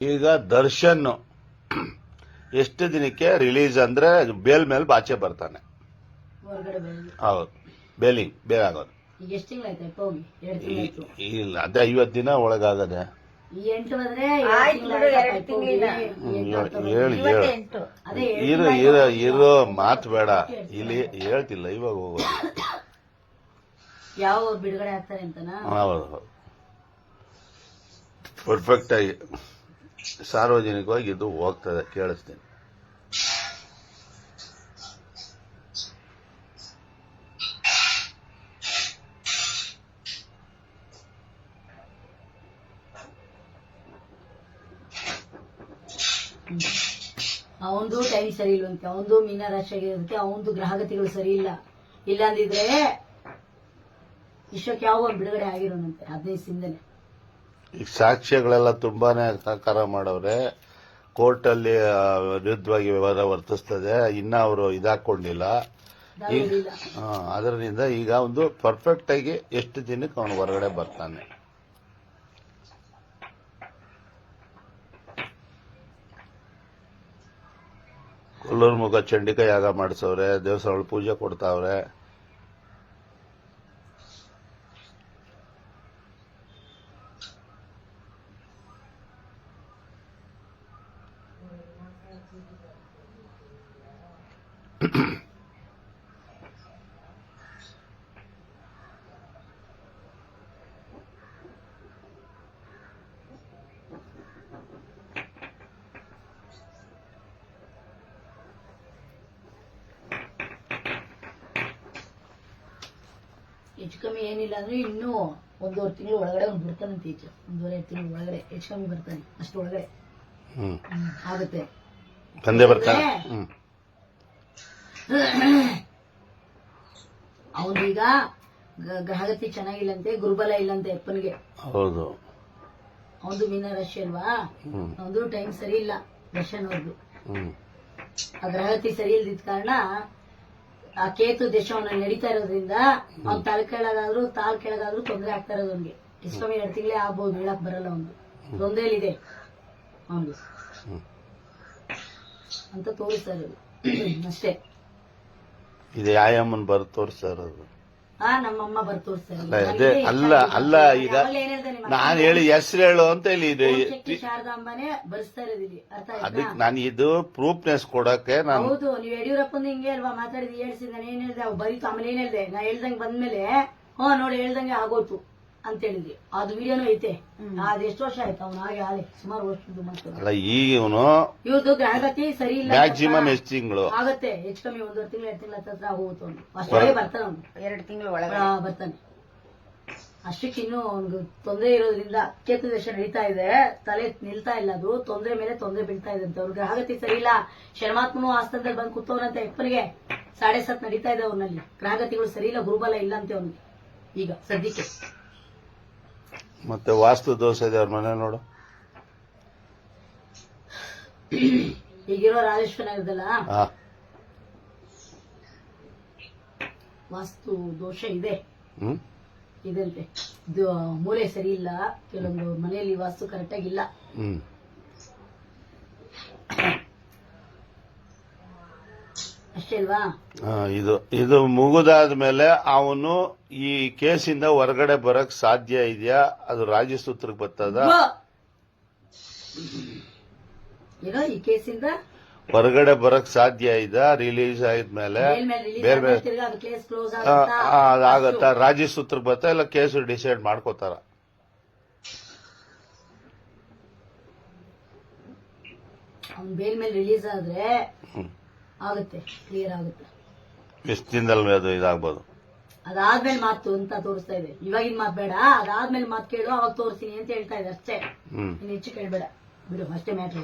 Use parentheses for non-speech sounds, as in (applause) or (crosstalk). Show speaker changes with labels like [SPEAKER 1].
[SPEAKER 1] ಈಗ ದರ್ಶನ್ ಎಷ್ಟು ದಿನಕ್ಕೆ ರಿಲೀಸ್ ಅಂದ್ರೆ ಬೇಲ್ ಮೇಲೆ ಬಾಚೆ ಬರ್ತಾನೆ. ಹೌದು. ಬೇಲಿಂಗ್ ಬೇಲ್ ಆಗೋದು. ಇಲ್ಲ ಅದೇ ಐವತ್ತು ದಿನ ಒಳಗಾಗದೆ. ಹೇಳಿ ಇರೋ ಇರೋ ಮಾತು ಬೇಡ. ಇಲ್ಲಿ ಹೇಳ್ತಿಲ್ಲ ಇವಾಗ ಹೋಗೋದು.
[SPEAKER 2] ಯಾವ ಬಿಡುಗಡೆ ಆಗ್ತಾರೆ ಹೌದು
[SPEAKER 1] ಹೌದು. ಪರ್ಫೆಕ್ಟ್ ಆಗಿ. ಸಾರ್ವಜನಿಕವಾಗಿ ಇದು ಹೋಗ್ತದೆ, ಕೇಳಿಸ್ತೀನಿ.
[SPEAKER 2] ಅವಂದು ಟೈಮ್ ಸರಿ ಇಲ್ವಂತೆ ಅವಂದು ಮೀನರಾಶಿ ಆಗಿರೋದಕ್ಕೆ ಅವಂದು ಗ್ರಹಗತಿಗಳು ಸರಿ ಇಲ್ಲ. ಇಲ್ಲ ಅಂದಿದ್ರೆ ವಿಶ್ವಕ್ಕೆ ಯಾವ ಬಿಡುಗಡೆ ಆಗಿರೋನಂತೆ? ಹದಿನೈದು ದಿನದಲ್ಲೇ
[SPEAKER 1] ಈಗ ಸಾಕ್ಷ್ಯಗಳೆಲ್ಲ ತುಂಬಾನೇ ಸಹಕಾರ ಮಾಡವ್ರೆ. ಕೋರ್ಟಲ್ಲಿ ವಿರುದ್ಧವಾಗಿ ವ್ಯವಹಾರ ವರ್ತಿಸ್ತದೆ. ಇನ್ನ ಅವರು ಇದಾಕೊಂಡಿಲ್ಲ. ಈಗ ಅದರಿಂದ ಈಗ ಒಂದು ಪರ್ಫೆಕ್ಟ್ ಆಗಿ ಎಷ್ಟು ದಿನಕ್ಕೆ ಅವನು ಹೊರಗಡೆ ಬರ್ತಾನೆ. ಕೊಲ್ಲೂರು ಮುಖ ಚಂಡಿಕ ಯಾಗ ಮಾಡಿಸವ್ರೆ ದೇವಸ್ಥಾನಗಳು ಪೂಜೆ ಕೊಡ್ತಾವ್ರೆ.
[SPEAKER 2] ಹೆಚ್ಚು ಕಮ್ಮಿ ಏನಿಲ್ಲ ಅಂದ್ರೆ ಇನ್ನೂ ಒಂದೂವರೆ ತಿಂಗಳು ಒಳಗಡೆ ಒಂದು ಬರ್ತಾನಂತೆ ಈಚೆ ಒಂದೂವರೆ ತಿಂಗಳು ಒಳಗಡೆ ಹೆಚ್ಚು ಕಮ್ಮಿ ಬರ್ತಾನೆ ಅಷ್ಟು ಒಳಗಡೆ.
[SPEAKER 1] ಹ್ಮ್.
[SPEAKER 2] ಆಗುತ್ತೆ.
[SPEAKER 1] ತಂದೆ ಬರ್ತಾನೆ? (coughs)
[SPEAKER 2] ಅವನೀಗ ಗ್ರಹಗತಿ ಚೆನ್ನಾಗಿಲ್ಲಂತೆ ಗುರುಬಲ ಇಲ್ಲಂತೆ ಅಪ್ಪನಿಗೆ.
[SPEAKER 1] ಹೌದು.
[SPEAKER 2] ಅವನು ಮೀನರಾಶಿ ಅಲ್ವಾ?
[SPEAKER 1] ಹ್ಮ್.
[SPEAKER 2] ಅವನು ಟೈಮ್ ಸರಿ ಇಲ್ಲ ದರ್ಶನ್ ಅವ್ರದ್ದು ಆ ಗ್ರಹಗತಿ ಸರಿ ಇಲ್ದಿದ್ ಕಾರಣ ಆ ಕೇತು ದೇಶವನ್ನ ನಡೀತಾ ಇರೋದ್ರಿಂದ ಅವ್ನ್ ತಾಳ್ ಕೆಳಗಾದ್ರೂ ತಾಳ್ ಕೆಳಗಾದ್ರೂ ತೊಂದರೆ ಆಗ್ತಾ ಇರೋದು ಅವ್ನಿಗೆ. ಇಷ್ಟೊಮ್ಮೆ ಎರಡು ತಿಂಗಳೇ ಆಗ್ಬೋದು ಹೇಳಕ್ ಬರಲ್ಲ ಅವ್ನು ತೊಂದರೆಯಲ್ಲಿದೆ ಅವನಿಗೆ.
[SPEAKER 1] ಹ್ಮ್.
[SPEAKER 2] ಅಂತ ತೋರಿಸ್ತಾ ಇರೋದು. (coughs) ಅಷ್ಟೇ.
[SPEAKER 1] ಇದು ಯಾಯಮ್ಮನ್ ಬರ್ ಸರ್ ಅದು.
[SPEAKER 2] ನಮ್ಮಮ್ಮ ಬರ್ ಸರ್
[SPEAKER 1] ಅಲ್ಲ ಅಲ್ಲ ಅಲ್ಲ ಈಗ ನಾನು ಹೇಳಿ ಹೆಸರು ಹೇಳು ಅಂತ ಹೇಳಿ ಇದೆ.
[SPEAKER 2] ಶಕ್ತಿ ಶಾರದಾಂಬನೇ ಬರ್ಸ್ತಾ ಇರೋದು ಇಲ್ಲಿ ಅರ್ಥ ಆಯ್ತಾ?
[SPEAKER 1] ಅದಕ್ಕೆ ನಾನು ಇದು ಪ್ರೂಫ್ನೆಸ್ ಕೊಡಕ್ಕೆ ನಾನು
[SPEAKER 2] ಹೌದು ನೀವು ಯಡಿಯೂರಪ್ಪನ ಹಿಂಗೆ ಅಲ್ವಾ ಮಾತಾಡಿದ್ ಹೇಳ್ಸಿದ್ ನಾನು ಏನ್ ಹೇಳ್ದೆ? ಅವ್ ಬರೀತು ಆಮೇಲೆ ಏನ್ ಹೇಳ್ದೆ? ನಾ ಹೇಳ್ದಂಗೆ ಬಂದ್ಮೇಲೆ ಹ್ಞೂ ನೋಡಿ ಹೇಳ್ದಂಗೆ ಆಗೋಯ್ತು. ಅಂತ ಹೇಳಿದ್ವಿ ಅದು ವಿಡಿಯೋನು ಐತೆ. ಅದ ಎಷ್ಟು ವರ್ಷ ಆಯ್ತು? ಅವನು ಹಾಗೆ ಹಾಲೆ ಸುಮಾರು ವರ್ಷದ್ದು
[SPEAKER 1] ಅಲ್ಲ ಈಗ ಇವನು
[SPEAKER 2] ಇವ್ರದ್ದು ಗ್ರಹಗತಿ ಸರಿ ಇಲ್ಲ.
[SPEAKER 1] ಮ್ಯಾಕ್ಸಿಮಮ್ ಎಷ್ಟು ತಿಂಗಳು?
[SPEAKER 2] ಆಗತ್ತೆ. ಹೆಚ್ಚು ಕಮ್ಮಿ ಒಂದೂವರೆ ತಿಂಗಳು ಎರಡು ತಿಂಗಳ ಹತ್ರ ಹೋಗುತ್ತೆ ಅವ್ನು. ಅಷ್ಟೇ ಬರ್ತಾನೆ ಅವನು.
[SPEAKER 3] ಎರಡು ತಿಂಗಳು
[SPEAKER 2] ಒಳಗೆ ಬರ್ತಾನೆ. ಅಷ್ಟಕ್ಕೆ ಇನ್ನೂ ಅವ್ನಿಗೆ ತೊಂದರೆ ಇರೋದ್ರಿಂದ ಕೇತು ದೇಶ ನಡೀತಾ ಇದೆ. ತಲೆ ನಿಲ್ತಾ ಇಲ್ಲ ಅದು. ತೊಂದರೆ ಮೇಲೆ ತೊಂದರೆ ಬೀಳ್ತಾ ಇದೆ ಅಂತ. ಅವ್ರ ಗ್ರಹಗತಿ ಸರಿ ಇಲ್ಲ. ಶರ್ಮಾತ್ಮನು ಆಸ್ಥಾನದಲ್ಲಿ ಬಂದು ಕೂತವನಂತ ಎಪ್ಪನಿಗೆ ಸಾಡೆ ಸತ್ ನಡೀತಾ ಇದೆ ಅವ್ನಲ್ಲಿ ಗ್ರಹಗತಿಗಳು ಸರಿ ಇಲ್ಲ ಗುರುಬಲ ಇಲ್ಲ ಅಂತ ಅವ್ನಿಗೆ. ಈಗ ಸದ್ಯಕ್ಕೆ.
[SPEAKER 1] ಮತ್ತೆ ವಾಸ್ತು ದೋಷ ಇದೆ ಅವ್ರ ಮನೆ ನೋಡು.
[SPEAKER 2] ಈಗಿರೋ ರಾಜೇಶ್ವರ ನಗರದಲ್ಲ?
[SPEAKER 1] ಹಾ.
[SPEAKER 2] ವಾಸ್ತು ದೋಷ ಇದೆ.
[SPEAKER 1] ಹ್ಮ್.
[SPEAKER 2] ಇದಂತೆ ಇದು ಮೂಲೆ ಸರಿ ಇಲ್ಲ. ಕೆಲವೊಂದು ಮನೆಯಲ್ಲಿ ವಾಸ್ತು ಕರೆಕ್ಟಾಗಿ ಇಲ್ಲ.
[SPEAKER 1] ಹ್ಮ್
[SPEAKER 2] ಅಷ್ಟೇ ಅಲ್ವಾ
[SPEAKER 1] ಆ, ಇದು ಇದು ಮುಗಿದಾದ ಮೇಲೆ ಅವನು ಈ ಕೇಸಿಂದ ಹೊರಗಡೆ ಬರಕ್ ಸಾಧ್ಯ ಇದೆಯಾ? ಅದು ರಾಜ್ಯ ಸೂತ್ರಕ್ಕೆ ಬರ್ತದ?
[SPEAKER 2] ಏನೋ ಈ ಕೇಸಿಂದ?
[SPEAKER 1] ಹೊರಗಡೆ ಬರಕ್ ಸಾಧ್ಯ ಇದ ರಿಲೀಸ್ ಆದ್ಮೇಲೆ ಬೇರೆ ಬೇರೆ ಅದಾಗತ್ತ ರಾಜ್ಯ ಸೂತ್ರ ಬರ್ತಾ ಇಲ್ಲ ಕೇಸ್ ಡಿಸೈಡ್ ಮಾಡ್ಕೋತಾರ?
[SPEAKER 2] ಬೇಲ್ ಮೇಲೆ ರಿಲೀಸ್ ಆದ್ರೆ. ಆಗುತ್ತೆ ಕ್ಲಿಯರ್ ಆಗುತ್ತೆ.
[SPEAKER 1] ಎಷ್ಟು ದಿನದಲ್ಲಿ ಅದು ಇದಾಗ್ಬೋದು.
[SPEAKER 2] ಅದಾದ್ಮೇಲೆ ಮಾತು ಅಂತ ತೋರಿಸ್ತಾ ಇದೆ. ಇವಾಗಿನ ಮಾತು ಬೇಡ ಅದಾದ್ಮೇಲೆ ಮಾತು ಕೇಳು ಅವಾಗ ತೋರಿಸ್ತೀನಿ ಅಂತ ಹೇಳ್ತಾ ಇದೆ ಅಷ್ಟೇ.
[SPEAKER 1] ಹ್ಮ್.
[SPEAKER 2] ಇನ್ನು ಹೆಚ್ಚು ಕೇಳಬೇಡ. ಬಿಡು ಅಷ್ಟೇ ಮ್ಯಾಟ್ರ್